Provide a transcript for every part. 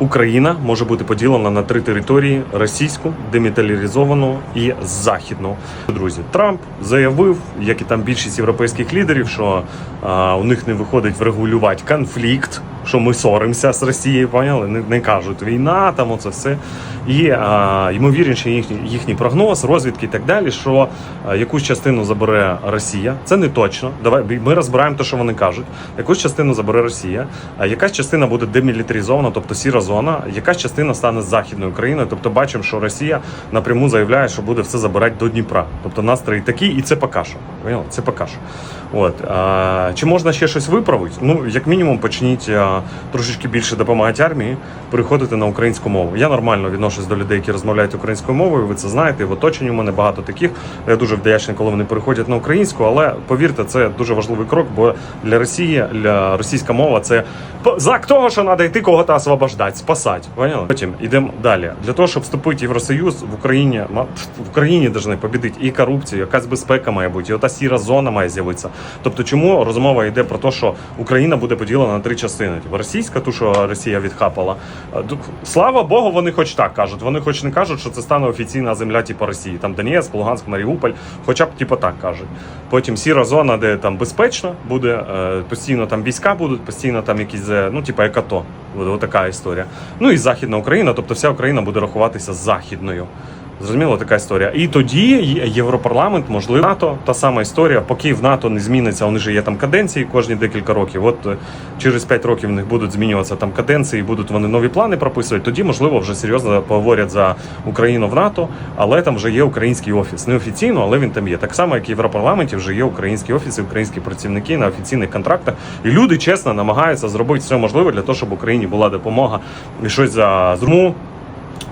Україна може бути поділена на три території: російську, деміталізовану і західну. Друзі, Трамп заявив, як і там більшість європейських лідерів, що а, у них не виходить врегулювати конфлікт, що ми соримося з Росією, поняли? Не, не кажуть війна, там оце все. І а, ймовірніше їхній, їхній прогноз, розвідки і так далі, що а, якусь частину забере Росія. Це не точно. Давай ми розбираємо те, що вони кажуть. Якусь частину забере Росія, а якась частина буде демілітаризована, тобто сіра зона, якась частина стане західною Україною. Тобто бачимо, що Росія напряму заявляє, що буде все забирати до Дніпра. Тобто настрої такі, і це поки? Це поки. От а, чи можна ще щось виправити? Ну, як мінімум, почніть трошечки більше допомагати армії, переходити на українську мову. Я нормально відношусь до людей, які розмовляють українською мовою. Ви це знаєте. В оточенні у мене багато таких. Я дуже вдячний, коли вони переходять на українську. Але повірте, це дуже важливий крок, бо для Росії, для російська мова це знак того, що треба йти кого-то освобождати, спасати. Поняли? Потім йдемо далі. Для того, щоб вступити в Євросоюз в Україні, в Україні повинні побідити і корупцію, якась безпека має бути, і ота сіра зона має з'явитися. Тобто, чому розмова йде про те, що Україна буде поділена на три частини? Типу, російська, ту, що Росія відхапала. Слава Богу, вони хоч так кажуть. Вони хоч не кажуть, що це стане офіційна земля, типу Росії. Там Донецьк, Луганськ, Маріуполь, хоча б типу так кажуть. Потім сіра зона, де там безпечно буде, е, постійно там війська будуть, постійно там якісь, е, ну, типу, як АТО. Буде така історія. Ну і Західна Україна, тобто вся Україна буде рахуватися західною. Зрозуміло, така історія. І тоді Європарламент, можливо, НАТО, та сама історія. Поки в НАТО не зміниться, вони ж є там каденції кожні декілька років. От е, через 5 років в них будуть змінюватися там каденції, будуть вони нові плани прописувати. Тоді, можливо, вже серйозно поговорять за Україну в НАТО, але там вже є український офіс. Неофіційно, але він там є. Так само, як і в Європарламенті вже є українські офіси, українські працівники на офіційних контрактах. І люди чесно намагаються зробити все можливе для того, щоб Україні була допомога і щось за зруму.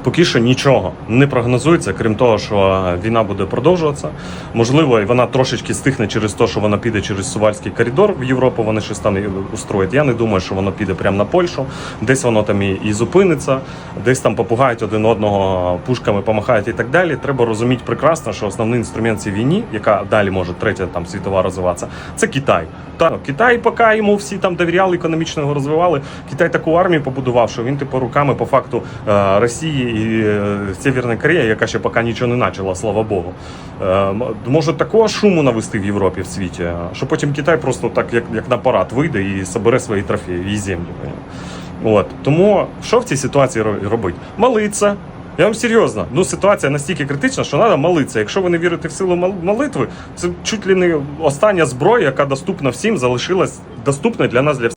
Поки що нічого не прогнозується, крім того, що війна буде продовжуватися. Можливо, і вона трошечки стихне через те, що вона піде через Сувальський коридор в Європу. Вони щось там устроять. Я не думаю, що воно піде прямо на Польщу. Десь воно там і, зупиниться, десь там попугають один одного пушками, помахають і так далі. Треба розуміти прекрасно, що основний інструмент цій війні, яка далі може третя там світова розвиватися, це Китай. Та ну, Китай, поки йому всі там довіряли, економічно його розвивали. Китай таку армію побудував, що він типу руками по факту е, Росії і е, Северної Кореї, яка ще поки нічого не почала, слава Богу. Е, може такого шуму навести в Європі в світі, що потім Китай просто так, як, як на парад, вийде і собере свої трофеї і землі. От тому що в цій ситуації робити? Молиться. Я вам серйозно, ну ситуація настільки критична, що треба молитися. Якщо ви не вірите в силу молитви, це чуть ли не остання зброя, яка доступна всім, залишилась доступна для нас для всіх.